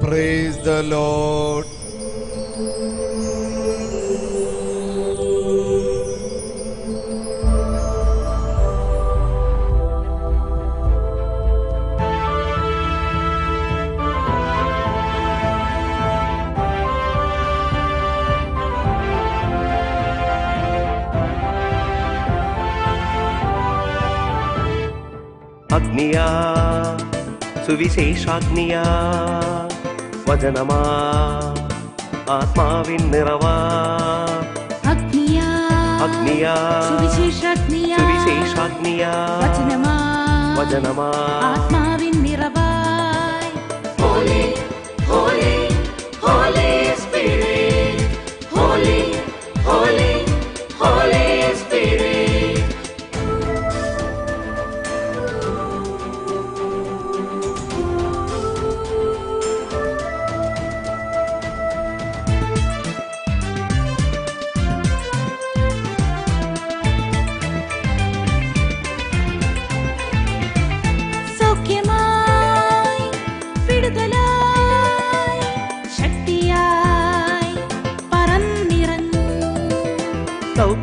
Praise the Lord. சுவிசேஷாக்னியா வஜனமா ஆத்மாவின் நிறவா அக்னியா அக்னியா சுவிசேஷாக்னியா சுவிசேஷாக்னியா வஜனமா வஜனமா ஆத்மாவின் நிறவா ஹோலே ஹோலே ஹோலே spirit ஹோலே ஹோலே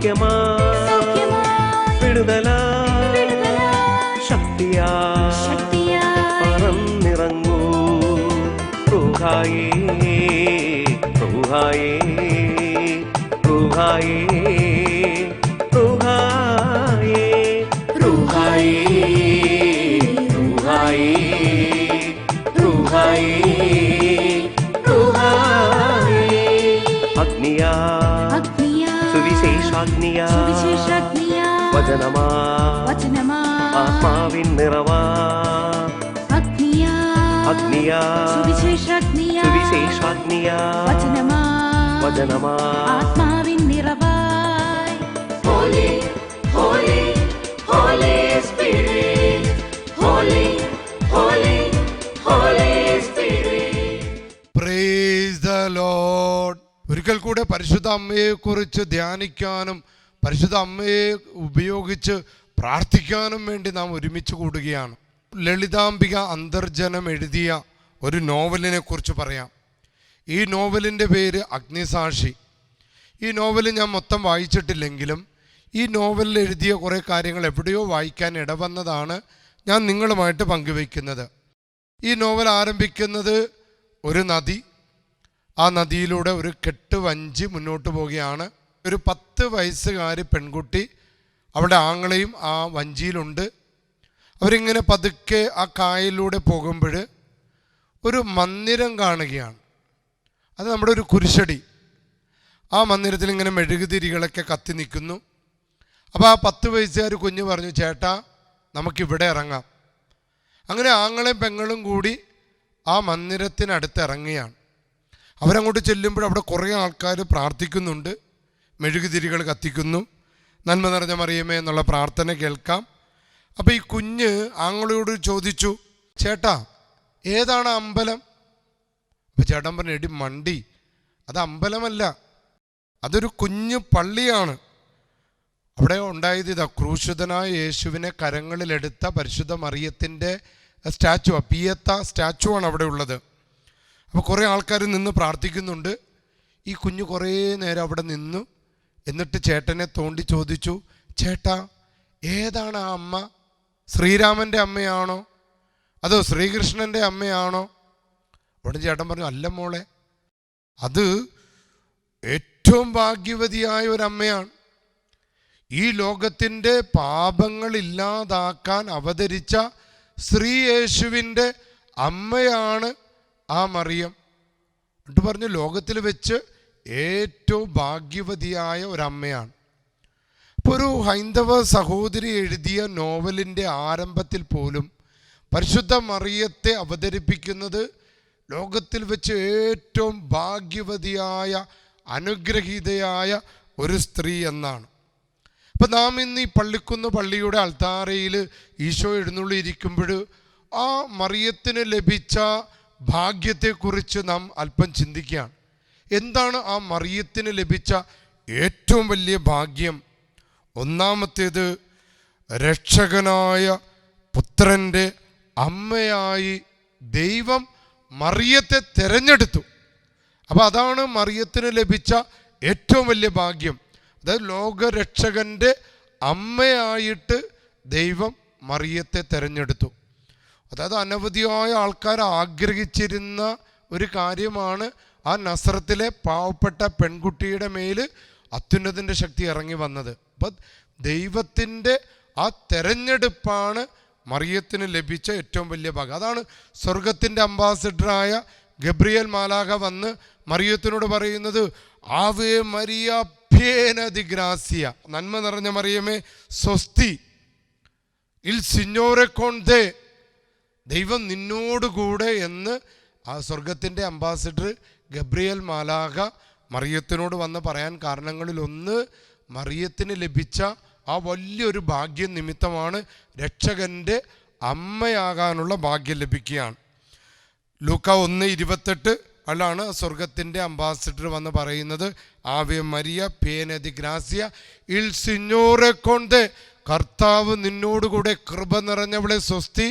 സൗഖ്യമാ. വിടുതലാ. ശക്തിയാ. പറന്നിറങ്ങൂ റൂഹായി അഗ്നിയാ സുവിശേഷാഗ്നിയാ സുവിശേഷാഗ്നിയാ വചനമാ വചനമാ ആത്മാവിൻ നിറവായി പ്രൈസ് ദ ലോർഡ് ഒരിക്കൽ കൂടെ പരിശുദ്ധ അമ്മയെക്കുറിച്ച് ധ്യാനിക്കാനും പരിശുദ്ധ അമ്മയെ ഉപയോഗിച്ച് പ്രാർത്ഥിക്കാനും വേണ്ടി നാം ഒരുമിച്ച് കൂടുകയാണ്. ലളിതാംബിക അന്തർജനം എഴുതിയ ഒരു നോവലിനെ കുറിച്ച് പറയാം. ഈ നോവലിന്റെ പേര് അഗ്നിസാക്ഷി. ഈ നോവൽ ഞാൻ മൊത്തം വായിച്ചിട്ടില്ലെങ്കിലും ഈ നോവലിൽ എഴുതിയ കുറേ കാര്യങ്ങൾ എവിടെയോ വായിക്കാൻ ഇടവന്നതാണ് ഞാൻ നിങ്ങളുമായിട്ട് പങ്കുവയ്ക്കുന്നത്. ഈ നോവൽ ആരംഭിക്കുന്നത് ഒരു നദി. ആ നദിയിലൂടെ ഒരു കെട്ട് വഞ്ചി മുന്നോട്ട് പോവുകയാണ്. ഒരു പത്ത് വയസ്സുകാരി പെൺകുട്ടി അവിടെ ആങ്ങളെയും ആ വഞ്ചിയിലുണ്ട്. അവരിങ്ങനെ പതുക്കെ ആ കായലിലൂടെ പോകുമ്പോൾ ഒരു മന്ദിരം കാണുകയാണ്. അത് നമ്മുടെ ഒരു കുരിശടി. ആ മന്ദിരത്തിൽ ഇങ്ങനെ മെഴുകുതിരികളൊക്കെ കത്തി നിൽക്കുന്നു. അപ്പോൾ ആ പത്ത് വയസ്സുകാർ കുഞ്ഞ് പറഞ്ഞു ചേട്ടാ നമുക്കിവിടെ ഇറങ്ങാം. അങ്ങനെ ആങ്ങളെയും പെങ്ങളും കൂടി ആ മന്ദിരത്തിനടുത്ത് ഇറങ്ങുകയാണ്. അവരങ്ങോട്ട് ചെല്ലുമ്പോൾ അവിടെ കുറേ ആൾക്കാർ പ്രാർത്ഥിക്കുന്നുണ്ട്. മെഴുകുതിരികൾ കത്തിക്കുന്നു. നന്മ നിറഞ്ഞ മറിയമേ എന്നുള്ള പ്രാർത്ഥന കേൾക്കാം. അപ്പോൾ ഈ കുഞ്ഞ് ആങ്ങളോട് ചോദിച്ചു ചേട്ടാ ഏതാണ് അമ്പലം? അപ്പോൾ ചേട്ടൻ പറഞ്ഞു എടി മണ്ടി അത് അമ്പലമല്ല അതൊരു കുഞ്ഞു പള്ളിയാണ്. അവിടെ ഉണ്ടായത് ഇതാ ക്രൂശിതനായ യേശുവിനെ കരങ്ങളിലെടുത്ത പരിശുദ്ധ മറിയത്തിന്റെ സ്റ്റാച്ചു പിയത്ത സ്റ്റാച്ചു ആണ് അവിടെ ഉള്ളത്. അപ്പോൾ കുറേ ആൾക്കാർ നിന്ന് പ്രാർത്ഥിക്കുന്നുണ്ട്. ഈ കുഞ്ഞ് കുറേ നേരം അവിടെ നിന്നു. എന്നിട്ട് ചേട്ടനെ തോണ്ടി ചോദിച്ചു ചേട്ടാ ഏതാണ് ആ അമ്മ? ശ്രീരാമന്റെ അമ്മയാണോ? അതോ ശ്രീകൃഷ്ണന്റെ അമ്മയാണോ? ഉടൻ ചേട്ടൻ പറഞ്ഞു അല്ല മോളെ അത് ഏറ്റവും ഭാഗ്യവതിയായ ഒരമ്മയാണ്. ഈ ലോകത്തിന്റെ പാപങ്ങൾ ഇല്ലാതാക്കാൻ അവതരിച്ച ശ്രീ യേശുവിന്റെ അമ്മയാണ് ആ മറിയം. എന്നിട്ട് പറഞ്ഞു ലോകത്തിൽ വെച്ച് ഏറ്റവും ഭാഗ്യവതിയായ ഒരമ്മയാണ്. ഇപ്പോൾ ഒരു ഹൈന്ദവ സഹോദരി എഴുതിയ നോവലിന്റെ ആരംഭത്തിൽ പോലും പരിശുദ്ധ മറിയത്തെ അവതരിപ്പിക്കുന്നത് ലോകത്തിൽ വെച്ച് ഏറ്റവും ഭാഗ്യവതിയായ അനുഗ്രഹീതയായ ഒരു സ്ത്രീ എന്നാണ്. അപ്പം നാം ഇന്ന് ഈ പള്ളിക്കുന്ന് പള്ളിയുടെ അൾത്താരയിൽ ഈശോ എഴുന്നള്ളിയിരിക്കുമ്പോൾ ആ മറിയത്തിന് ലഭിച്ച ഭാഗ്യത്തെക്കുറിച്ച് നാം അല്പം ചിന്തിക്കുകയാണ്. എന്താണ് ആ മറിയത്തിന് ലഭിച്ച ഏറ്റവും വലിയ ഭാഗ്യം? ഒന്നാമത്തേത് രക്ഷകനായ പുത്രന്റെ അമ്മയായി ദൈവം മറിയത്തെ തിരഞ്ഞെടുത്തു. അപ്പോൾ അതാണ് മറിയത്തിന് ലഭിച്ച ഏറ്റവും വലിയ ഭാഗ്യം. അതായത് ലോകരക്ഷകന്റെ അമ്മയായിട്ട് ദൈവം മറിയത്തെ തിരഞ്ഞെടുത്തു. അതായത് അനവധിയായ ആൾക്കാർ ആഗ്രഹിച്ചിരുന്ന ഒരു കാര്യമാണ് ആ നസ്രത്തിലെ പാവപ്പെട്ട പെൺകുട്ടിയുടെ മേൽ അത്യുന്നതിന്റെ ശക്തി ഇറങ്ങി വന്നത്. അപ്പം ദൈവത്തിന്റെ ആ തെരഞ്ഞെടുപ്പാണ് മറിയത്തിന് ലഭിച്ച ഏറ്റവും വലിയ ഭാഗം. അതാണ് സ്വർഗത്തിന്റെ അംബാസിഡറായ ഗബ്രിയൽ മാലാഖ വന്ന് മറിയത്തിനോട് പറയുന്നത് ആവേ മരിയ ഭ്യേനതിഗ്രാസിയ നന്മ നിറഞ്ഞ മറിയമേ സ്വസ്തി ഇൽ സിഞ്ഞോരെ കൊണ്ടേ ദൈവം നിന്നോടുകൂടെ എന്ന് ആ സ്വർഗത്തിന്റെ അംബാസിഡർ ഗബ്രിയൽ മാലാഖ മറിയത്തിനോട് വന്ന് പറയാൻ കാരണങ്ങളിലൊന്ന് മറിയത്തിന് ലഭിച്ച ആ വലിയൊരു ഭാഗ്യം നിമിത്തമാണ് രക്ഷകന്റെ അമ്മയാകാനുള്ള ഭാഗ്യം ലഭിക്കുകയാണ്. ലൂക്ക ഒന്ന് ഇരുപത്തെട്ട് അല്ലാണ് സ്വർഗത്തിന്റെ അംബാസിഡർ വന്ന് പറയുന്നത് ആവ്യ മരിയ പേനതി ഗ്രാസിയ ഇൽ സിഞ്ഞോറെ കൊണ്ട് കർത്താവ് നിന്നോടുകൂടെ കൃപ നിറഞ്ഞവളെ സ്വസ്തി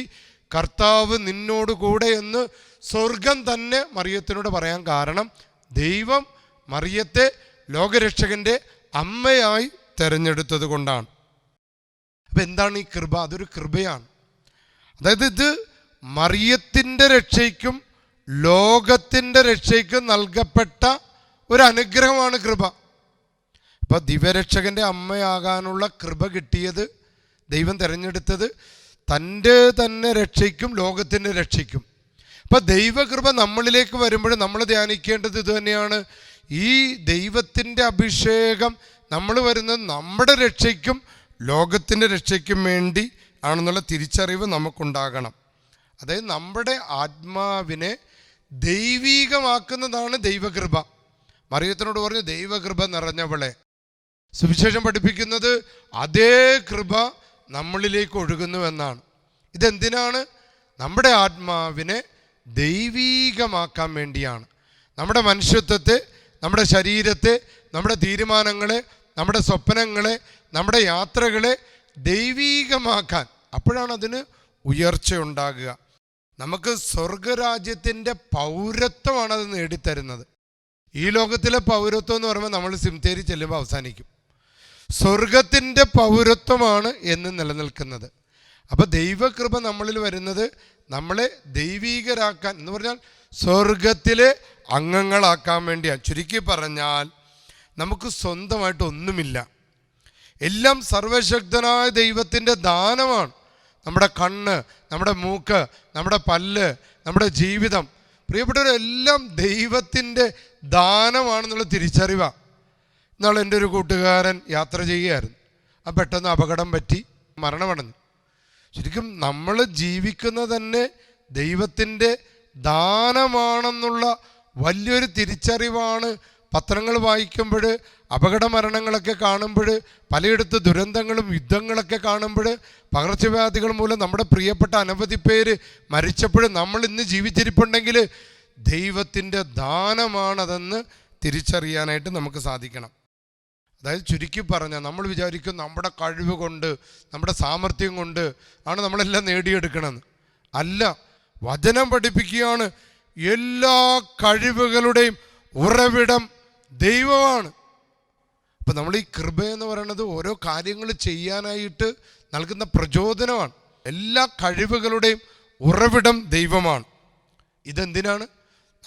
കർത്താവ് നിന്നോടുകൂടെ എന്ന് സ്വർഗം തന്നെ മറിയത്തിനോട് പറയാൻ കാരണം ദൈവം മറിയത്തെ ലോകരക്ഷകന്റെ അമ്മയായി തെരഞ്ഞെടുത്തത് കൊണ്ടാണ്. അപ്പം എന്താണ് ഈ കൃപ? അതൊരു കൃപയാണ്. അതായത് ഇത് മറിയത്തിന്റെ രക്ഷയ്ക്കും ലോകത്തിന്റെ രക്ഷയ്ക്കും നൽകപ്പെട്ട ഒരു അനുഗ്രഹമാണ് കൃപ. അപ്പോൾ ദിവ്യരക്ഷകന്റെ അമ്മയാകാനുള്ള കൃപ കിട്ടിയത് ദൈവം തിരഞ്ഞെടുത്തത് തന്റെ തന്നെ രക്ഷയ്ക്കും ലോകത്തിന്റെ രക്ഷയ്ക്കും. അപ്പം ദൈവകൃപ നമ്മളിലേക്ക് വരുമ്പോൾ നമ്മൾ ധ്യാനിക്കേണ്ടത് ഇതുതന്നെയാണ്. ഈ ദൈവത്തിന്റെ അഭിഷേകം നമ്മൾ വരുന്നത് നമ്മുടെ രക്ഷയ്ക്കും ലോകത്തിന്റെ രക്ഷയ്ക്കും വേണ്ടി ആണെന്നുള്ള തിരിച്ചറിവ് നമുക്കുണ്ടാകണം. അതായത് നമ്മുടെ ആത്മാവിനെ ദൈവീകമാക്കുന്നതാണ് ദൈവകൃപ. മറിയത്തിനോട് പറഞ്ഞു ദൈവകൃപ നിറഞ്ഞവളെ. സുവിശേഷം പഠിപ്പിക്കുന്നത് അതേ കൃപ നമ്മളിലേക്ക് ഒഴുകുന്നു എന്നാണ് ഇതെന്തിനാണ്? നമ്മുടെ ആത്മാവിനെ ദൈവീകമാക്കാൻ വേണ്ടിയാണ്. നമ്മുടെ മനുഷ്യത്വത്തെ നമ്മുടെ ശരീരത്തെ നമ്മുടെ തീരുമാനങ്ങളെ നമ്മുടെ സ്വപ്നങ്ങളെ നമ്മുടെ യാത്രകളെ ദൈവീകമാക്കാൻ അപ്പോഴാണ് അതിന് ഉയർച്ച ഉണ്ടാകുക. നമുക്ക് സ്വർഗരാജ്യത്തിന്റെ പൗരത്വമാണ് അത് നേടിത്തരുന്നത്. ഈ ലോകത്തിലെ പൗരത്വം എന്ന് പറയുമ്പോൾ നമ്മൾ സിംതേരി ചെല്ലുമ്പോൾ അവസാനിക്കും. സ്വർഗത്തിന്റെ പൗരത്വമാണ് എന്ന് നിലനിൽക്കുന്നത്. അപ്പോൾ ദൈവകൃപ നമ്മളിൽ വരുന്നത് നമ്മളെ ദൈവീകരാക്കാൻ എന്ന് പറഞ്ഞാൽ സ്വർഗത്തിലെ അംഗങ്ങളാക്കാൻ വേണ്ടിയാണ്. ചുരുക്കി പറഞ്ഞാൽ നമുക്ക് സ്വന്തമായിട്ട് ഒന്നുമില്ല. എല്ലാം സർവശക്തനായ ദൈവത്തിന്റെ ദാനമാണ്. നമ്മുടെ കണ്ണ് നമ്മുടെ മൂക്ക് നമ്മുടെ പല്ല് നമ്മുടെ ജീവിതം. പ്രിയപ്പെട്ടവരെല്ലാം ദൈവത്തിന്റെ ദാനമാണെന്നുള്ള തിരിച്ചറിവാണ് ഇന്നാൾ എന്റെ ഒരു കൂട്ടുകാരൻ യാത്ര ചെയ്യുകയായിരുന്നു. ആ പെട്ടെന്ന് അപകടം പറ്റി മരണമടഞ്ഞു. ശരിക്കും നമ്മൾ ജീവിക്കുന്നത് തന്നെ ദൈവത്തിന്റെ ദാനമാണെന്നുള്ള വലിയൊരു തിരിച്ചറിവാണ് പത്രങ്ങൾ വായിക്കുമ്പോൾ അപകട മരണങ്ങളൊക്കെ കാണുമ്പോൾ പലയിടത്ത് ദുരന്തങ്ങളും യുദ്ധങ്ങളൊക്കെ കാണുമ്പോൾ പകർച്ചവ്യാധികൾ മൂലം നമ്മുടെ പ്രിയപ്പെട്ട അനവധി പേര് മരിച്ചപ്പോൾ നമ്മൾ ഇന്ന് ജീവിച്ചിരിപ്പുണ്ടെങ്കിൽ ദൈവത്തിന്റെ ദാനമാണതെന്ന് തിരിച്ചറിയാനായിട്ട് നമുക്ക് സാധിക്കണം. അതായത് ചുരുക്കി പറഞ്ഞാൽ നമ്മൾ വിചാരിക്കും നമ്മുടെ കഴിവ് കൊണ്ട് നമ്മുടെ സാമർഥ്യം കൊണ്ട് ആണ് നമ്മളെല്ലാം നേടിയെടുക്കണമെന്ന് അല്ല വചനം പഠിപ്പിക്കുകയാണ് എല്ലാ കഴിവുകളുടെയും ഉറവിടം ദൈവമാണ്. അപ്പം നമ്മൾ ഈ കൃപ എന്ന് പറയുന്നത് ഓരോ കാര്യങ്ങൾ ചെയ്യാനായിട്ട് നൽകുന്ന പ്രചോദനമാണ്. എല്ലാ കഴിവുകളുടെയും ഉറവിടം ദൈവമാണ്. ഇതെന്തിനാണ്?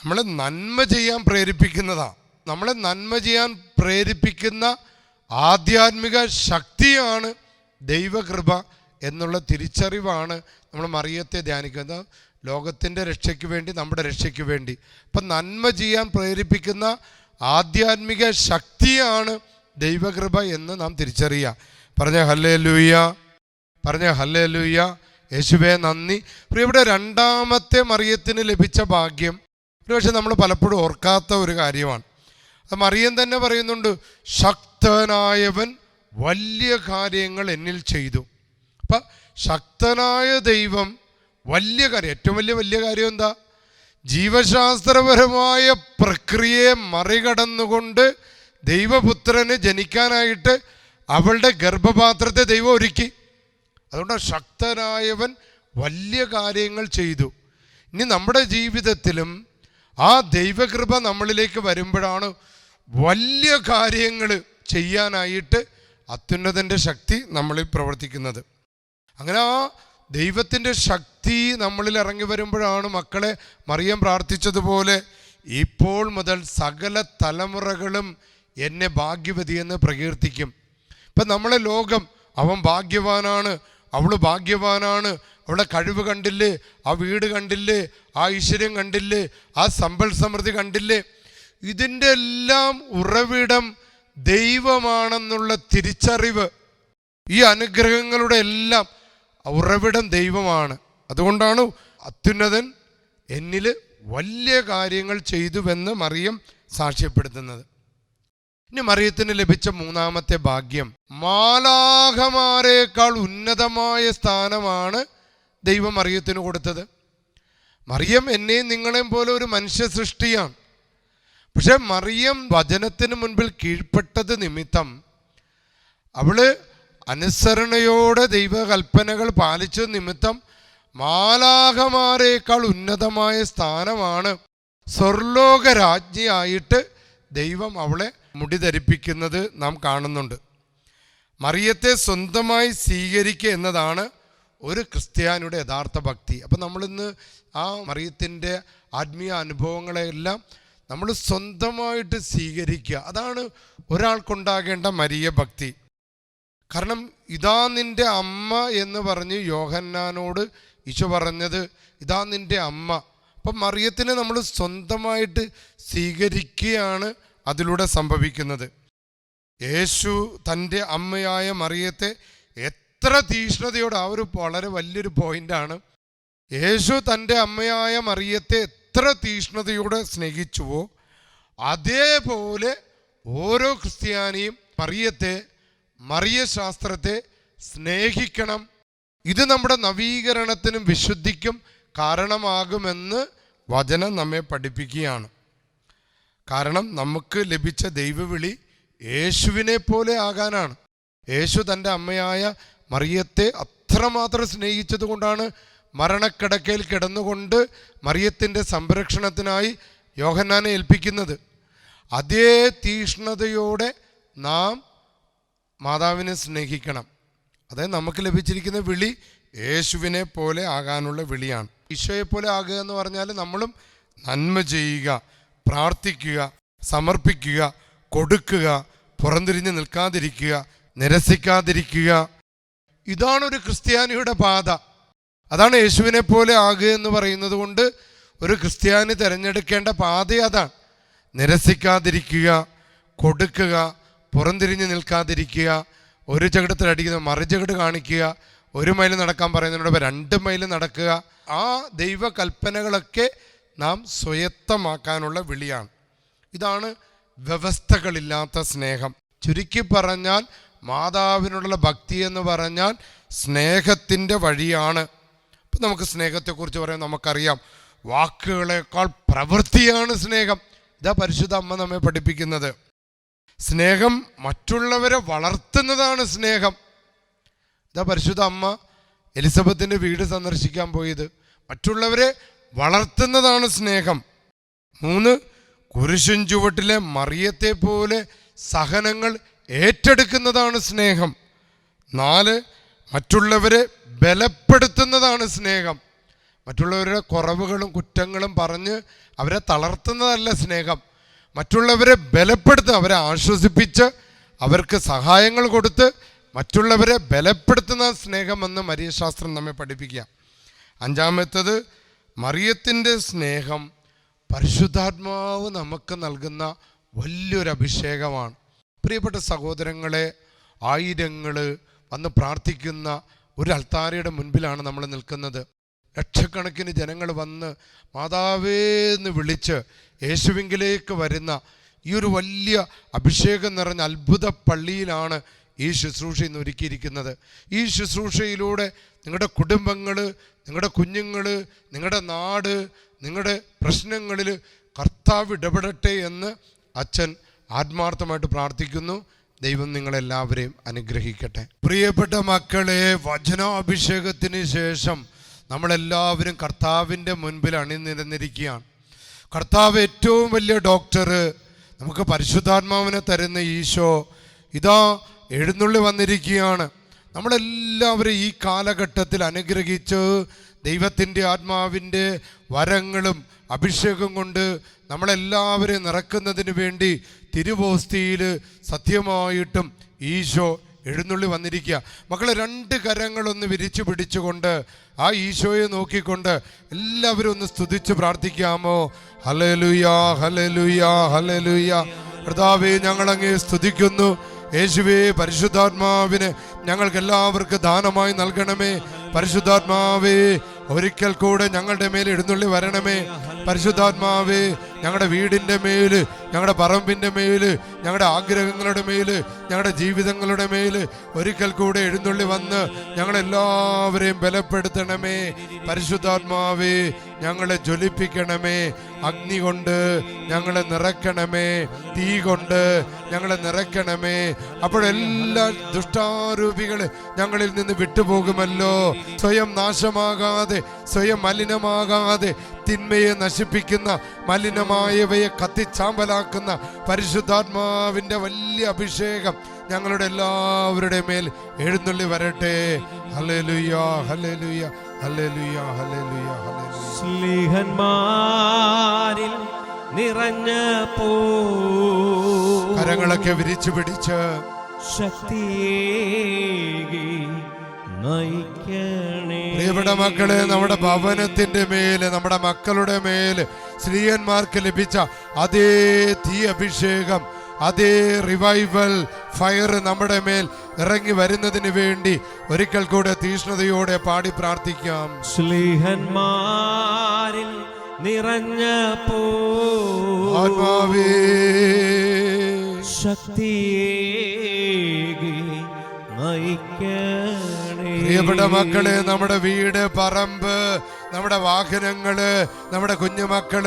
നമ്മളെ നന്മ ചെയ്യാൻ പ്രേരിപ്പിക്കുന്നതാണ് നമ്മളെ നന്മ ചെയ്യാൻ പ്രേരിപ്പിക്കുന്ന ആധ്യാത്മിക ശക്തിയാണ് ദൈവകൃപ എന്നുള്ള തിരിച്ചറിവാണ് നമ്മൾ മറിയത്തെ ധ്യാനിക്കുന്നത്. ലോകത്തിന്റെ രക്ഷയ്ക്ക് വേണ്ടി നമ്മുടെ രക്ഷയ്ക്ക് വേണ്ടി. അപ്പം നന്മ ചെയ്യാൻ പ്രേരിപ്പിക്കുന്ന ആധ്യാത്മിക ശക്തിയാണ് ദൈവകൃപ എന്ന് നാം തിരിച്ചറിയുക. പറഞ്ഞ ഹല്ലേ ലൂയ്യ പറഞ്ഞ ഹല്ലേ ലൂയ്യ യേശുവേ നന്ദി. പ്രിയവിടെ രണ്ടാമത്തെ മറിയത്തിന് ലഭിച്ച ഭാഗ്യം. ഒരുപക്ഷെ നമ്മൾ പലപ്പോഴും ഓർക്കാത്ത ഒരു കാര്യമാണ്. അത് മറിയം തന്നെ പറയുന്നുണ്ട് ശക്തനായവൻ വലിയ കാര്യങ്ങൾ എന്നിൽ ചെയ്തു. അപ്പം ശക്തനായ ദൈവം വലിയ കാര്യം ഏറ്റവും വലിയ വലിയ കാര്യം എന്താ? ജീവശാസ്ത്രപരമായ പ്രക്രിയയെ മറികടന്നുകൊണ്ട് ദൈവപുത്രന് ജനിക്കാനായിട്ട് അവളുടെ ഗർഭപാത്രത്തെ ദൈവം ഒരുക്കി. അതുകൊണ്ട് ശക്തനായവൻ വലിയ കാര്യങ്ങൾ ചെയ്തു. ഇനി നമ്മുടെ ജീവിതത്തിലും ആ ദൈവകൃപ നമ്മളിലേക്ക് വരുമ്പോഴാണ് വലിയ കാര്യങ്ങൾ ചെയ്യാനായിട്ട് അത്യുന്നതന്റെ ശക്തി നമ്മളിൽ പ്രവർത്തിക്കുന്നത്. അങ്ങനെ ആ ദൈവത്തിന്റെ ശക്തി നമ്മളിൽ ഇറങ്ങി വരുമ്പോഴാണ് മക്കളെ മറിയം പ്രാർത്ഥിച്ചതുപോലെ ഇപ്പോൾ മുതൽ സകല തലമുറകളും എന്നെ ഭാഗ്യവതിയെന്ന് പ്രകീർത്തിക്കും. ഇപ്പം നമ്മളെ ലോകം അവൻ ഭാഗ്യവാനാണ് അവൾ ഭാഗ്യവാനാണ് അവളെ കഴിവ് കണ്ടില്ലേ ആ വീട് കണ്ടില്ലേ ആ ഐശ്വര്യം കണ്ടില്ലേ ആ സമ്പൽ സമൃദ്ധി കണ്ടില്ലേ ഇതിന്റെ എല്ലാം ഉറവിടം ദൈവമാണെന്നുള്ള തിരിച്ചറിവ് ഈ അനുഗ്രഹങ്ങളുടെ എല്ലാം ഉറവിടം ദൈവമാണ്. അതുകൊണ്ടാണ് അത്യുന്നതൻ എന്നിൽ വലിയ കാര്യങ്ങൾ ചെയ്തുവെന്ന് മറിയം സാക്ഷ്യപ്പെടുത്തുന്നത്. ഇനി മറിയത്തിന് ലഭിച്ച മൂന്നാമത്തെ ഭാഗ്യം മാലാഖമാരേക്കാൾ ഉന്നതമായ സ്ഥാനമാണ് ദൈവം മറിയത്തിന് കൊടുത്തത്. മറിയം എന്നെയും നിങ്ങളെയും പോലെ ഒരു മനുഷ്യ സൃഷ്ടിയാണ്. പക്ഷെ മറിയം വചനത്തിന് മുൻപിൽ കീഴ്പ്പെട്ടത് നിമിത്തം. അവൾ അനുസരണയോടെ ദൈവകൽപ്പനകൾ പാലിച്ച നിമിത്തം മാലാഖമാരേക്കാൾ ഉന്നതമായ സ്ഥാനമാണ് സ്വർലോക രാജ്ഞിയായിട്ട് ദൈവം അവളെ മുടി ധരിപ്പിക്കുന്നത് നാം കാണുന്നുണ്ട്. മറിയത്തെ സ്വന്തമായി സ്വീകരിക്കുക എന്നതാണ് ഒരു ക്രിസ്ത്യാനിയുടെ യഥാർത്ഥ ഭക്തി. അപ്പം നമ്മളിന്ന് ആ മറിയത്തിന്റെ ആത്മീയ അനുഭവങ്ങളെല്ലാം നമ്മൾ സ്വന്തമായിട്ട് സ്വീകരിക്കുക. അതാണ് ഒരാൾക്കുണ്ടാകേണ്ട മരിയ ഭക്തി. കാരണം ഇതാ നിന്റെ അമ്മ എന്ന് പറഞ്ഞ് യോഹന്നാനോട് ഈശോ പറഞ്ഞത് ഇതാ നിന്റെ അമ്മ. അപ്പം മറിയത്തിനെ നമ്മൾ സ്വന്തമായിട്ട് സ്വീകരിക്കുകയാണ് അതിലൂടെ സംഭവിക്കുന്നത്. യേശു തന്റെ അമ്മയായ മറിയത്തെ എത്ര തീഷ്ണതയോടെ ആ ഒരു വളരെ വലിയൊരു പോയിന്റാണ് യേശു തന്റെ അമ്മയായ മറിയത്തെ എത്ര തീഷ്ണതയോടെ സ്നേഹിച്ചുവോ അതേപോലെ ഓരോ ക്രിസ്ത്യാനിയും മറിയത്തെ മറിയ ശാസ്ത്രത്തെ സ്നേഹിക്കണം. ഇത് നമ്മുടെ നവീകരണത്തിനും വിശുദ്ധിക്കും കാരണമാകുമെന്ന് വചനം നമ്മെ പഠിപ്പിക്കുകയാണ്. കാരണം നമുക്ക് ലഭിച്ച ദൈവവിളി യേശുവിനെ പോലെ ആകാനാണ്. യേശു തന്റെ അമ്മയായ മറിയത്തെ അത്രമാത്രം സ്നേഹിച്ചതുകൊണ്ടാണ് മരണക്കിടക്കയിൽ കിടന്നുകൊണ്ട് മറിയത്തിന്റെ സംരക്ഷണത്തിനായി യോഹന്നാനെ ഏൽപ്പിക്കുന്നത്. അതേ തീഷ്ണതയോടെ നാം മാതാവിനെ സ്നേഹിക്കണം. അതായത് നമുക്ക് ലഭിച്ചിരിക്കുന്ന വിളി യേശുവിനെ പോലെ ആകാനുള്ള വിളിയാണ്. ഈശോയെ പോലെ ആകുക എന്ന് പറഞ്ഞാൽ നമ്മളും നന്മ ചെയ്യുക പ്രാർത്ഥിക്കുക സമർപ്പിക്കുക കൊടുക്കുക പുറംതിരിഞ്ഞ് നിൽക്കാതിരിക്കുക നിരസിക്കാതിരിക്കുക. ഇതാണ് ഒരു ക്രിസ്ത്യാനിയുടെ പാത. അതാണ് യേശുവിനെ പോലെ ആകുക എന്ന് പറയുന്നത് കൊണ്ട് ഒരു ക്രിസ്ത്യാനി തിരഞ്ഞെടുക്കേണ്ട പാത അതാണ് നിരസിക്കാതിരിക്കുക കൊടുക്കുക പുറംതിരിഞ്ഞ് നിൽക്കാതിരിക്കുക ഒരു ചകിടത്തിൽ അടിക്കുന്ന മറുചകിട് കാണിക്കുക ഒരു മൈൽ നടക്കാൻ പറയുന്നതിനോട് രണ്ട് മൈൽ നടക്കുക ആ ദൈവകൽപ്പനകളൊക്കെ നാം സ്വയത്തമാക്കാനുള്ള വിളിയാണ്. ഇതാണ് വ്യവസ്ഥകളില്ലാത്ത സ്നേഹം. ചുരുക്കി പറഞ്ഞാൽ മാതാവിനോടുള്ള ഭക്തി എന്ന് പറഞ്ഞാൽ സ്നേഹത്തിന്റെ വഴിയാണ്. ഇപ്പം നമുക്ക് സ്നേഹത്തെക്കുറിച്ച് പറയാൻ നമുക്കറിയാം. വാക്കുകളേക്കാൾ പ്രവൃത്തിയാണ് സ്നേഹം. ഇതാ പരിശുദ്ധ അമ്മ നമ്മെ പഠിപ്പിക്കുന്നത്. സ്നേഹം മറ്റുള്ളവരെ വളർത്തുന്നതാണ് സ്നേഹം. ഇതാ പരിശുദ്ധ അമ്മ എലിസബത്തിന്റെ വീട് സന്ദർശിക്കാൻ പോയത്. മറ്റുള്ളവരെ വളർത്തുന്നതാണ് സ്നേഹം. മൂന്ന് കുരിശും ചുവട്ടിലെ മറിയത്തെ പോലെ സഹനങ്ങൾ ഏറ്റെടുക്കുന്നതാണ് സ്നേഹം. നാല് മറ്റുള്ളവരെ ബലപ്പെടുത്തുന്നതാണ് സ്നേഹം. മറ്റുള്ളവരുടെ കുറവുകളും കുറ്റങ്ങളും പറഞ്ഞ് അവരെ തളർത്തുന്നതല്ല സ്നേഹം. മറ്റുള്ളവരെ ബലപ്പെടുത്ത് അവരെ ആശ്വസിപ്പിച്ച് അവർക്ക് സഹായങ്ങൾ കൊടുത്ത് മറ്റുള്ളവരെ ബലപ്പെടുത്തുന്ന സ്നേഹമെന്ന് മരിയശാസ്ത്രം നമ്മെ പഠിപ്പിക്കുക. അഞ്ചാമത്തത് മറിയത്തിന്റെ സ്നേഹം പരിശുദ്ധാത്മാവ് നമുക്ക് നൽകുന്ന വലിയൊരു അഭിഷേകമാണ്. പ്രിയപ്പെട്ട സഹോദരങ്ങളെ ആയിരങ്ങൾ വന്ന് പ്രാർത്ഥിക്കുന്ന ഒരു അൾത്താരയുടെ മുൻപിലാണ് നമ്മൾ നിൽക്കുന്നത്. ലക്ഷക്കണക്കിന് ജനങ്ങൾ വന്ന് മാതാവേന്ന് വിളിച്ച് യേശുവിങ്കിലേക്ക് വരുന്ന ഈ ഒരു വലിയ അഭിഷേകം നിറഞ്ഞ അത്ഭുത പള്ളിയിലാണ് ഈ ശുശ്രൂഷ ഇന്ന് ഒരുക്കിയിരിക്കുന്നത്. ഈ ശുശ്രൂഷയിലൂടെ നിങ്ങളുടെ കുടുംബങ്ങൾ നിങ്ങളുടെ കുഞ്ഞുങ്ങൾ നിങ്ങളുടെ നാട് നിങ്ങളുടെ പ്രശ്നങ്ങളിൽ കർത്താവ് ഇടപെടട്ടെ എന്ന് അച്ഛൻ ആത്മാർത്ഥമായിട്ട് പ്രാർത്ഥിക്കുന്നു. ദൈവം നിങ്ങളെല്ലാവരെയും അനുഗ്രഹിക്കട്ടെ. പ്രിയപ്പെട്ട മക്കളെ വചനാഭിഷേകത്തിന് ശേഷം നമ്മളെല്ലാവരും കർത്താവിന്റെ മുൻപിൽ അണിനിരന്നിരിക്കുകയാണ്. കർത്താവ് ഏറ്റവും വലിയ ഡോക്ടർ നമുക്ക് പരിശുദ്ധാത്മാവിനെ തരുന്ന ഈശോ ഇതാ എഴുന്നള്ളി വന്നിരിക്കുകയാണ്. നമ്മളെല്ലാവരും ഈ കാലഘട്ടത്തിൽ അനുഗ്രഹിച്ച് ദൈവത്തിന്റെ ആത്മാവിന്റെ വരങ്ങളും അഭിഷേകം കൊണ്ട് നമ്മളെല്ലാവരെയും നിറക്കുന്നതിന് വേണ്ടി തിരുവോസ്തിയിൽ സത്യമായിട്ടും ഈശോ എഴുന്നള്ളി വന്നിരിക്കുക. മക്കളെ രണ്ട് കരങ്ങളൊന്ന് വിരിച്ചു പിടിച്ചുകൊണ്ട് ആ ഈശോയെ നോക്കിക്കൊണ്ട് എല്ലാവരും ഒന്ന് സ്തുതിച്ച് പ്രാർത്ഥിക്കാമോ? ഹലലുയാ ഹലലുയാ ഹലലുയാ കർത്താവേ ഞങ്ങളങ്ങേ സ്തുതിക്കുന്നു. യേശുവേ പരിശുദ്ധാത്മാവിന് ഞങ്ങൾക്ക് എല്ലാവർക്കും ദാനമായി നൽകണമേ. പരിശുദ്ധാത്മാവേ ഒരിക്കൽ കൂടെ ഞങ്ങളുടെ മേൽ എഴുന്നള്ളി വരണമേ. പരിശുദ്ധാത്മാവേ ഞങ്ങളുടെ വീടിന്റെ മേൽ ഞങ്ങളുടെ പറമ്പിന്റെ മേൽ ഞങ്ങളുടെ ആഗ്രഹങ്ങളുടെ മേൽ ഞങ്ങളുടെ ജീവിതങ്ങളുടെ മേൽ ഒരിക്കൽ കൂടെ എഴുന്നള്ളി വന്ന് ഞങ്ങളെല്ലാവരെയും ബലപ്പെടുത്തണമേ. പരിശുദ്ധാത്മാവേ ഞങ്ങളെ ജ്വലിപ്പിക്കണമേ. അഗ്നി കൊണ്ട് ഞങ്ങളെ നിറയ്ക്കണമേ തീ കൊണ്ട് ഞങ്ങളെ നിറയ്ക്കണമേ അപ്പോഴെല്ലാ ദുഷ്ടാരൂപികൾ ഞങ്ങളിൽ നിന്ന് വിട്ടുപോകുമല്ലോ. സ്വയം നാശമാകാതെ സ്വയം മലിനമാകാതെ തിന്മയെ നശിപ്പിക്കുന്ന മലിനമായവയെ കത്തിച്ചാമ്പലാക്കുന്ന പരിശുദ്ധാത്മാവിന്റെ വലിയ അഭിഷേകം ഞങ്ങളുടെ എല്ലാവരുടെ മേൽ എഴുന്നള്ളി വരട്ടെ. ഹല്ലേലൂയ ഹല്ലേലൂയ ഹല്ലേലൂയ ഹല്ലേലൂയ സ്ലിഹന്മാരിൽ നിറഞ്ഞ പോ. കരങ്ങളൊക്കെ വിരിച്ചു പിടിച്ച് ശക്തിയേകി. പ്രിയപ്പെട്ട മക്കളെ നമ്മുടെ ഭവനത്തിന്റെ മേൽ നമ്മുടെ മക്കളുടെ മേൽ സ്ത്രീയന്മാർക്ക് ലഭിച്ച അതേ തീ അഭിഷേകം അതേ റിവൈവൽ ഫയർ നമ്മുടെ മേൽ ഇറങ്ങി വരുന്നതിന് വേണ്ടി ഒരിക്കൽ കൂടെ തീഷ്ണതയോടെ പാടി പ്രാർത്ഥിക്കാം. ശ്ലീഹന്മാരിൽ നിറഞ്ഞ പോ. ആത്മാവേ. ശക്തിയേകി നയിക്കണേ. പ്രിയപ്പെട്ട മക്കൾ നമ്മുടെ വീട് പറമ്പ് നമ്മുടെ വാഹനങ്ങൾ നമ്മുടെ കുഞ്ഞുമക്കൾ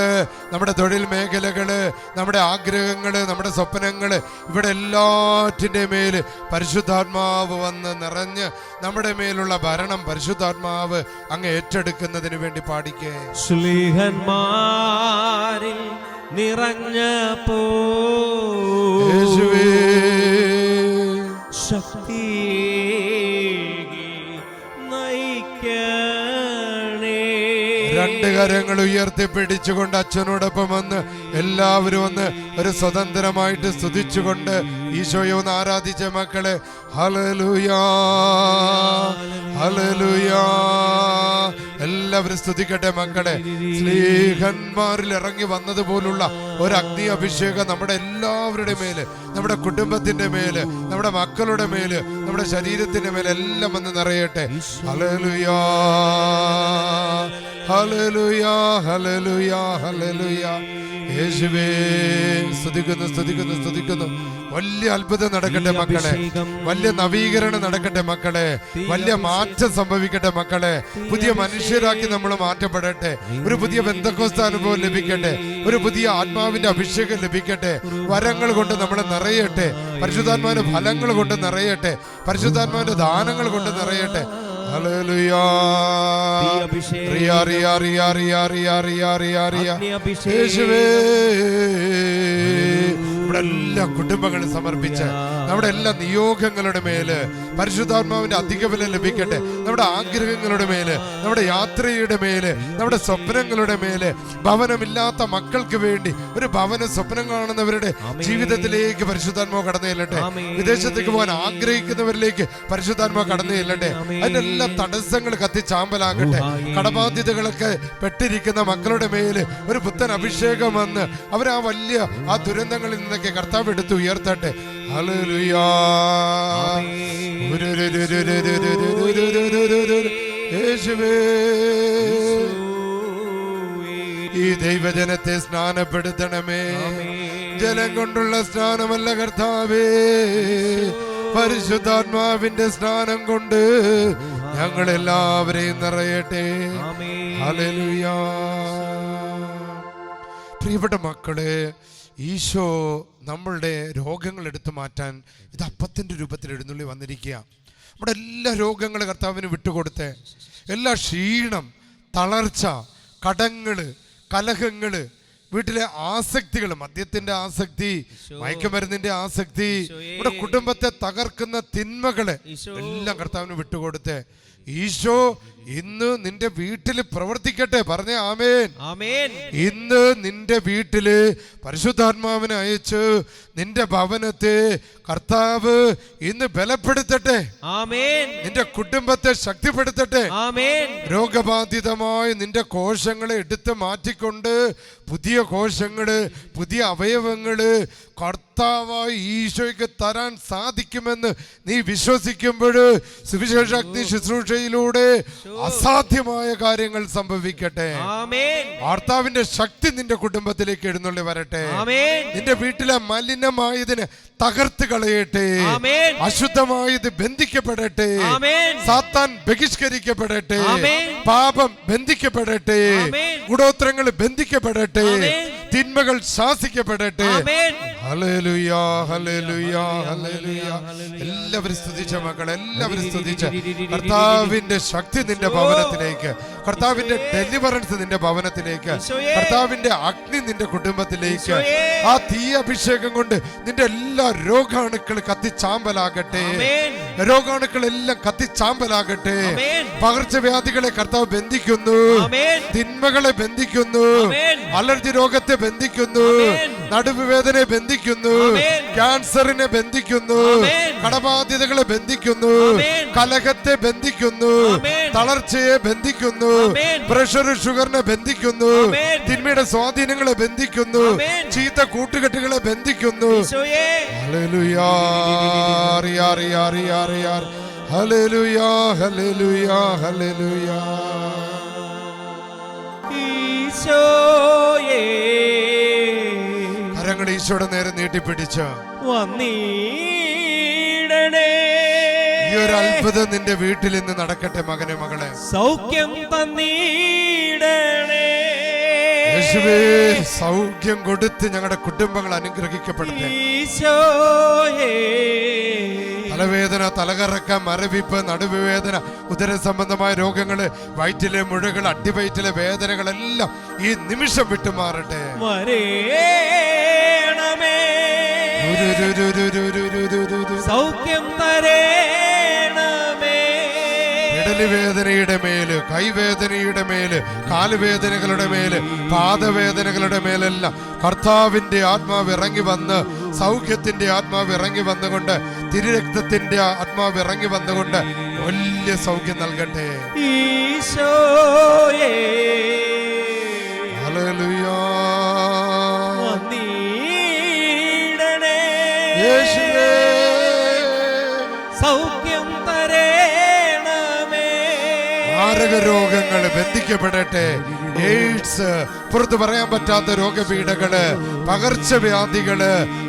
നമ്മുടെ തൊഴിൽ മേഖലകൾ നമ്മുടെ ആഗ്രഹങ്ങൾ നമ്മുടെ സ്വപ്നങ്ങൾ ഇവിടെ എല്ലാറ്റിന്റെ മേൽ പരിശുദ്ധാത്മാവ് വന്ന് നിറഞ്ഞ് നമ്മുടെ മേലുള്ള ഭരണം പരിശുദ്ധാത്മാവ് അങ്ങ് ഏറ്റെടുക്കുന്നതിന് വേണ്ടി പാടിക്കേ. ശ്ലീഹന്മാരിൽ നിറഞ്ഞ പോ കരങ്ങൾ ഉയർത്തിപ്പിടിച്ചുകൊണ്ട് അച്ഛനോടൊപ്പം വന്ന് എല്ലാവരും ഒന്ന് ഒരു സ്വതന്ത്രമായിട്ട് സ്തുതിച്ചുകൊണ്ട് ഈശോയെ ഒന്ന് ആരാധിച്ച മക്കളെ ഹലലുയാ ഹലലുയാ എല്ലാവരും സ്തുതിക്കട്ടെ മക്കളെ. സ്നേഹന്മാരിൽ ഇറങ്ങി വന്നതുപോലുള്ള ഒരു അഗ്നി അഭിഷേകം നമ്മുടെ എല്ലാവരുടെ മേൽ നമ്മുടെ കുടുംബത്തിന്റെ മേൽ നമ്മുടെ മക്കളുടെ മേൽ നമ്മുടെ ശരീരത്തിന്റെ മേലെ എല്ലാം വന്ന് നിറയട്ടെ. ഹലലുയാ ഹലലുയാ ഹലലുയാ ഹലലുയാ യേശുവേ സ്തുതിക്കുന്നു സ്തുതിക്കുന്നു സ്തുതിക്കുന്നു. വലിയ വലിയ അത്ഭുതം നടക്കട്ടെ മക്കളെ. വലിയ നവീകരണം നടക്കട്ടെ മക്കളെ. വലിയ മാറ്റം സംഭവിക്കട്ടെ മക്കളെ. പുതിയ മനുഷ്യരാക്കി നമ്മൾ മാറ്റപ്പെടട്ടെ. ഒരു പുതിയ ബന്ധക്കോസ്ത അനുഭവം ലഭിക്കട്ടെ. ഒരു പുതിയ ആത്മാവിന്റെ അഭിഷേകം ലഭിക്കട്ടെ. വരങ്ങൾ കൊണ്ട് നമ്മളെ നിറയട്ടെ. പരിശുദ്ധാത്മാവിന്റെ ഫലങ്ങൾ കൊണ്ട് നിറയട്ടെ. പരിശുദ്ധാത്മാവിന്റെ ദാനങ്ങൾ കൊണ്ട് നിറയട്ടെ. യേശുവേ. നമ്മുടെ എല്ലാ കുടുംബങ്ങളും സമർപ്പിച്ച് നമ്മുടെ എല്ലാ നിയോഗങ്ങളുടെ മേൽ പരിശുദ്ധാത്മാവിന്റെ അധിക ബലം ലഭിക്കട്ടെ. നമ്മുടെ ആഗ്രഹങ്ങളുടെ മേൽ നമ്മുടെ യാത്രയുടെ മേൽ നമ്മുടെ സ്വപ്നങ്ങളുടെ മേൽ ഭവനമില്ലാത്ത മക്കൾക്ക് വേണ്ടി ഒരു ഭവന സ്വപ്നം കാണുന്നവരുടെ ജീവിതത്തിലേക്ക് പരിശുദ്ധാത്മാവ് കടന്നു ചെല്ലട്ടെ. വിദേശത്തേക്ക് പോകാൻ ആഗ്രഹിക്കുന്നവരിലേക്ക് പരിശുദ്ധാത്മാവ് കടന്നു ചെല്ലട്ടെ. അതിനെല്ലാ തടസ്സങ്ങൾ കത്തിച്ചാമ്പലാകട്ടെ. കടബാധ്യതകളൊക്കെ പെട്ടിരിക്കുന്ന മക്കളുടെ മേൽ ഒരു പുത്തൻ അഭിഷേകം വന്ന് അവർ ആ വലിയ ആ ദുരന്തങ്ങളിൽ ശുശ്രൂഷയ്ക്ക് കർത്താവ് എടുത്ത് ഉയർത്തട്ടെ. ഈ ദൈവജനത്തെ സ്നാനപ്പെടുത്തണമേ. ജലം കൊണ്ടുള്ള സ്നാനമല്ല കർത്താവേ. പരിശുദ്ധാത്മാവിന്റെ സ്നാനം കൊണ്ട് ഞങ്ങൾ എല്ലാവരെയും നിറയട്ടെ അലലുയാ പ്രിയപ്പെട്ട മക്കളെ ഈശോ നമ്മളുടെ രോഗങ്ങൾ എടുത്തു മാറ്റാൻ ഇത് അപ്പത്തിന്റെ രൂപത്തിൽ എഴുന്നള്ളി വന്നിരിക്കുക. നമ്മുടെ എല്ലാ രോഗങ്ങളും കർത്താവിന് വിട്ടുകൊടുത്ത്. എല്ലാ ക്ഷീണം തളർച്ച കടങ്ങൾ കലഹങ്ങൾ വീട്ടിലെ ആസക്തികൾ മദ്യത്തിന്റെ ആസക്തി മയക്കുമരുന്നിന്റെ ആസക്തി നമ്മുടെ കുടുംബത്തെ തകർക്കുന്ന തിന്മകൾ. എല്ലാം കർത്താവിന് വിട്ടുകൊടുത്ത്. ഈശോ ഇന്ന് നിന്റെ വീട്ടിൽ പ്രവർത്തിക്കട്ടെ. പറഞ്ഞേ ആമേൻ. ആമേൻ. ഇന്ന് നിന്റെ വീട്ടിൽ പരിശുദ്ധാത്മാവിനെ അയച്ച് നിന്റെ ഭവനത്തെ കർത്താവ് ഇന്ന് ബലപ്പെടുത്തട്ടെ. ആമേൻ. നിന്റെ കുടുംബത്തെ ശക്തിപ്പെടുത്തട്ടെ. ആമേൻ. രോഗബാധിതമായി നിന്റെ കോശങ്ങളെ എടുത്ത് മാറ്റിക്കൊണ്ട് പുതിയ കോശങ്ങൾ പുതിയ അവയവങ്ങൾ കർത്താവായി ഈശോയ്ക്ക് തരാൻ സാധിക്കുമെന്ന് നീ വിശ്വസിക്കുമ്പോൾ സുവിശേഷാഗ്നി ശുശ്രൂഷയിലൂടെ അസാധ്യമായ കാര്യങ്ങൾ സംഭവിക്കട്ടെ. ഭർത്താവിന്റെ ശക്തി നിന്റെ കുടുംബത്തിലേക്ക് എഴുന്നള്ളി വരട്ടെ. നിന്റെ വീട്ടിലെ മലിനമായതിന് തകർത്ത് കളയട്ടെ ആമേൻ. അശുദ്ധമായത് ബന്ധിക്കപ്പെടട്ടെ. സാത്താൻ ബഹിഷ്കരിക്കപ്പെടട്ടെ. പാപം ബന്ധിക്കപ്പെടട്ടെ. ഗുണോത്രങ്ങൾ ബന്ധിക്കപ്പെടട്ടെ. തിന്മകൾ ശാസിക്കപ്പെടട്ടെ. എല്ലാവരും സ്തുതിച്ച മക്കൾ എല്ലാവരും സ്തുതിച്ച കർത്താവിന്റെ ശക്തി നിന്റെ ഭവനത്തിലേക്ക് കർത്താവിന്റെ ഡെലിവറൻസ് നിന്റെ ഭവനത്തിലേക്ക് കർത്താവിന്റെ അഗ്നി നിന്റെ കുടുംബത്തിലേക്ക് ആ തീ അഭിഷേകം കൊണ്ട് നിന്റെ എല്ലാ രോഗാണുക്കൾ കത്തിച്ചാമ്പലാകട്ടെ എല്ലാം കത്തിച്ചാമ്പലാകട്ടെ. പകർച്ചവ്യാധികളെ കർത്താവ് ബന്ധിക്കുന്നു തിന്മകളെ ബന്ധിക്കുന്നു. അലർജി രോഗത്തെ ബന്ധിക്കുന്നു. നടുവുവേദനയെ ബന്ധിക്കുന്നു. ക്യാൻസറിനെ ബന്ധിക്കുന്നു. കടബാധ്യതകളെ ബന്ധിക്കുന്നു. കലഹത്തെ ബന്ധിക്കുന്നു. തളർച്ചയെ ബന്ധിക്കുന്നു. പ്രഷർ ഷുഗറിനെ ബന്ധിക്കുന്നു. തിന്മയുടെ സ്വാധീനങ്ങളെ ബന്ധിക്കുന്നു. ചീത്ത കൂട്ടുകെട്ടുകളെ ബന്ധിക്കുന്നു. ഈശോയേ. കരങ്ങൾ ഈശോയുടെ നേരെ നീട്ടിപ്പിടിച്ച. വന്നീടണേ. ഒരു അത്ഭുതം നിന്റെ വീട്ടിൽ നിന്ന് നടക്കട്ടെ മകനെ മകളെ. സൗഖ്യം തന്നീടണേ. യേശുവേ സൗഖ്യം കൊടുത്ത് ഞങ്ങളുടെ കുടുംബങ്ങൾ അനുഗ്രഹിക്കപ്പെടട്ടെ. തലവേദന തലകറക്ക മരവിപ്പ് നടുവേദന ഉദര സംബന്ധമായ രോഗങ്ങൾ വയറ്റിലെ മുഴകൾ അടിവയറ്റിലെ വേദനകളെല്ലാം ഈ നിമിഷം വിട്ടുമാറട്ടെ സൗഖ്യം തരേണമേ ഇടലി വേദനയുടെ മേൽ കൈവേദനയുടെ മേൽ കാലുവേദനകളുടെ മേൽ പാദവേദനകളുടെ മേലെല്ലാം കർത്താവിന്റെ ആത്മാവ് ഇറങ്ങി വന്ന് സൗഖ്യത്തിന്റെ ആത്മാവ് ഇറങ്ങി വന്നുകൊണ്ട് തിരുരക്തത്തിന്റെ ആത്മാവ് ഇറങ്ങി വന്നുകൊണ്ട് വലിയ സൗഖ്യം നൽകട്ടെ ഈശോയേ ഹല്ലേലൂയാ. മാരക രോഗങ്ങൾ ബന്ധിക്കപ്പെടട്ടെ. എയ്ഡ്സ് പുറത്തു പറയാൻ പറ്റാത്ത രോഗപീഠകൾ പകർച്ചവ്യാധികൾ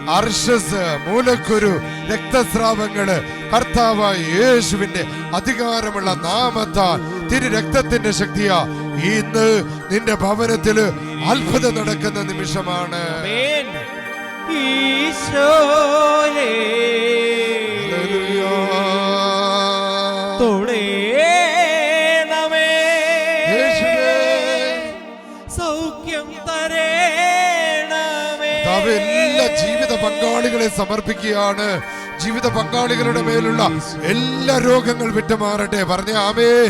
അർഷസ് മൂലക്കുരു രക്തസ്രാവങ്ങൾ. കർത്താവായ യേശുവിന്റെ അധികാരമുള്ള നാമത്താൽ തിരു രക്തത്തിന്റെ ശക്തിയാ ഇന്ന് നിന്റെ ഭവനത്തിൽ അത്ഭുതം നടക്കുന്ന നിമിഷമാണ്. ആമേൻ. പങ്കാളികളെ സമർപ്പിക്കുകയാണ്. ജീവിത പങ്കാളികളുടെ മേലുള്ള എല്ലാ രോഗങ്ങൾ വിട്ടുമാറട്ടെ. പറഞ്ഞ ആമേ.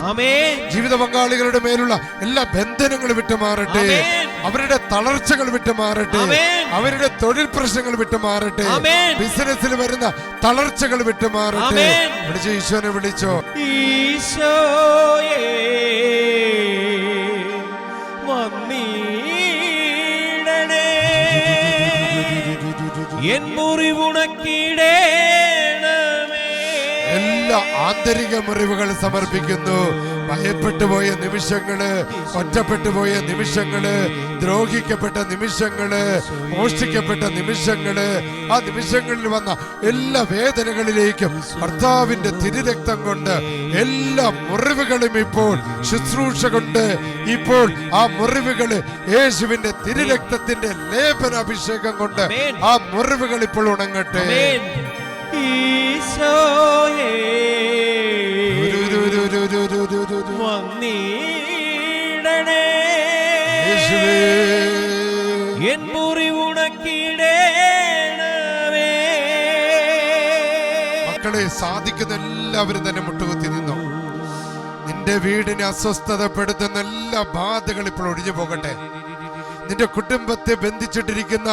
ജീവിത പങ്കാളികളുടെ മേലുള്ള എല്ലാ ബന്ധനങ്ങൾ വിട്ടുമാറട്ടെ. അവരുടെ തളർച്ചകൾ വിട്ടുമാറട്ടെ. അവരുടെ തൊഴിൽ പ്രശ്നങ്ങൾ വിട്ടുമാറട്ടെ. ബിസിനസ്സിൽ വരുന്ന തളർച്ചകൾ വിട്ടുമാറട്ടെ. വിളിച്ചോ ഈശോനെ വിളിച്ചോ. ഈശോയേ. എൻ മുറിവുണക്കിടേണമേ. എല്ലാ ആന്തരിക മുറിവുകൾ സമർപ്പിക്കുന്നു. ഭയപ്പെട്ടു പോയ നിമിഷങ്ങൾ ഒറ്റപ്പെട്ടു പോയ നിമിഷങ്ങൾ ദ്രോഹിക്കപ്പെട്ട നിമിഷങ്ങൾ മോഷ്ടിക്കപ്പെട്ട നിമിഷങ്ങൾ ആ നിമിഷങ്ങളിൽ വന്ന എല്ലാ വേദനകളിലേക്കും ഭർത്താവിന്റെ തിരുരക്തം കൊണ്ട് എല്ലാ മുറിവുകളും ഇപ്പോൾ ശുശ്രൂഷ കൊണ്ട് ഇപ്പോൾ ആ മുറിവുകൾ യേശുവിന്റെ തിരുരക്തത്തിന്റെ ലേപന അഭിഷേകം കൊണ്ട് ആ മുറിവുകൾ ഇപ്പോൾ ഉണങ്ങട്ടെ. ഈശോയേ. സാധിക്കുന്ന എല്ലാവരും തന്നെ മുട്ടുകുത്തി നിന്നു. നിന്റെ വീടിനെ അസ്വസ്ഥതപ്പെടുത്തുന്ന എല്ലാ ബാധകൾ ഇപ്പോൾ ഒഴിഞ്ഞു പോകട്ടെ. നിന്റെ കുടുംബത്തെ ബന്ധിച്ചിട്ടിരിക്കുന്ന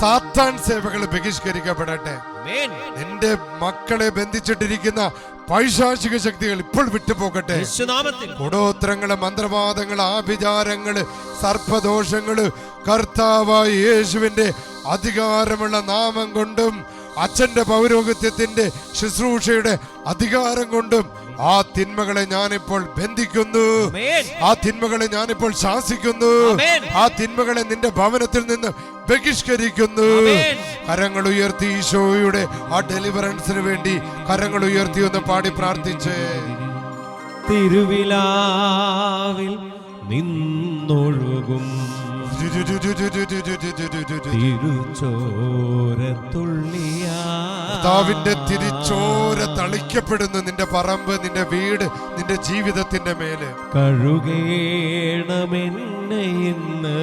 സാത്താൻ സേവകൾ ബഹിഷ്കരിക്കപ്പെടട്ടെ. നിന്റെ മക്കളെ ബന്ധിച്ചിട്ടിരിക്കുന്ന പൈശാചിക ശക്തികൾ ഇപ്പോൾ വിട്ടുപോകട്ടെ. കൂടോത്രങ്ങൾ മന്ത്രവാദങ്ങൾ ആഭിചാരങ്ങൾ സർപ്പദോഷങ്ങൾ കർത്താവായി യേശുവിന്റെ അധികാരമുള്ള നാമം കൊണ്ടും അച്ഛന്റെ പൗരോഹിത്യത്തിന്റെ ശുശ്രൂഷയുടെ അധികാരം കൊണ്ടും ആ തിന്മകളെ ഞാനിപ്പോൾ ബന്ധിക്കുന്നു. ആ തിന്മകളെ ഞാനിപ്പോൾ ശാസിക്കുന്നു. ആ തിന്മകളെ നിന്റെ ഭവനത്തിൽ നിന്ന് ബഹിഷ്കരിക്കുന്നു. കരങ്ങൾ ഉയർത്തി ഈശോയുടെ ആ ഡെലിവറൻസിന് വേണ്ടി കരങ്ങൾ ഉയർത്തി ഒന്ന് പാടി പ്രാർത്ഥിച്ചേ. തിരുവിലാവിൽ നിന്നൊഴുകും കർത്താവിന്റെ തിരിച്ചോര തളിക്കപ്പെടുന്നു നിന്റെ പറമ്പ് നിന്റെ വീട് നിന്റെ ജീവിതത്തിന്റെ മേൽ. കഴുകേണമെന്നെ ഇന്ന്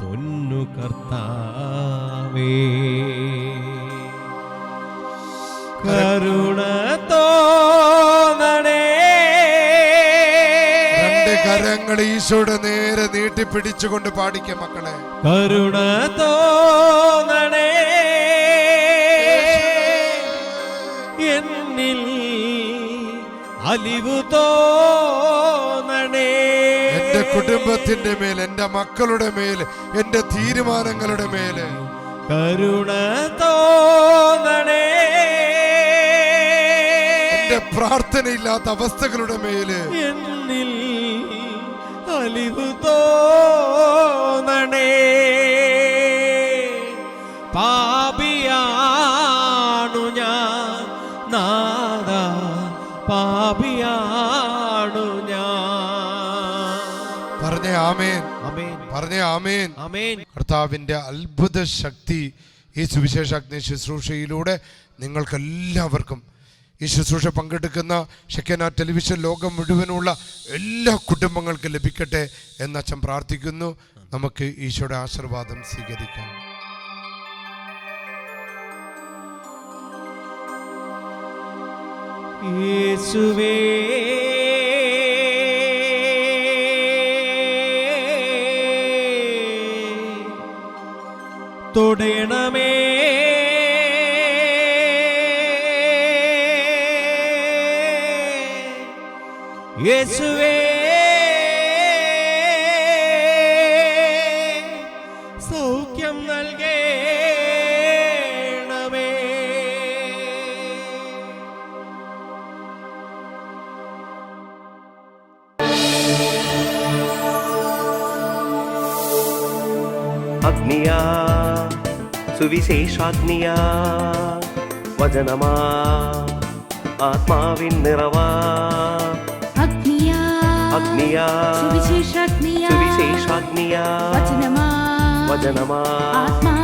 പൊന്നു കർത്താവേ. കരുണ തോന്നണേ കരങ്ങൾ ഈശോയുടെ നേരെ നീട്ടി പിടിച്ചുകൊണ്ട് പാടിക്ക മക്കളെ. കരുണ തോന്നണേ. എന്നിൽ അലിവു തോന്നണേ. എന്റെ കുടുംബത്തിന്റെ മേൽ എന്റെ മക്കളുടെ മേൽ എന്റെ തീരുമാനങ്ങളുടെ മേൽ. കരുണ തോന്നണേ. എന്റെ പ്രാർത്ഥനയില്ലാത്ത അവസ്ഥകളുടെ മേൽ എന്നിൽ അലിവു തോന്നണേ. പാപിയാണു ഞാൻ നാദ പാപിയാണു ഞാൻ. പറഞ്ഞ ആമേൻ. പറഞ്ഞേ ആമേൻ. അമേൻ കർത്താവിന്റെ അത്ഭുത ശക്തി ഈ സുവിശേഷാഗ്നി ശുശ്രൂഷയിലൂടെ നിങ്ങൾക്കെല്ലാവർക്കും ഈ ശുശ്രൂഷ പങ്കെടുക്കുന്ന ഷെക്കന ടെലിവിഷൻ ലോകം മുഴുവനുള്ള എല്ലാ കുടുംബങ്ങൾക്കും ലഭിക്കട്ടെ എന്ന് അച്ഛൻ പ്രാർത്ഥിക്കുന്നു. നമുക്ക് ഈശോയുടെ ആശീർവാദം സ്വീകരിക്കാം. യേശുവേ തൊടണമേ സുവിശേഷാഗ്നിയാ വചനമാ ആത്മാവിൻ നിറവാ. അഗ്നിയാ അഗ്നിയാ സുവിശേഷാഗ്നിയാ സുവിശേഷാഗ്നിയാ വചനമാ വചനമാ. ആത്മാ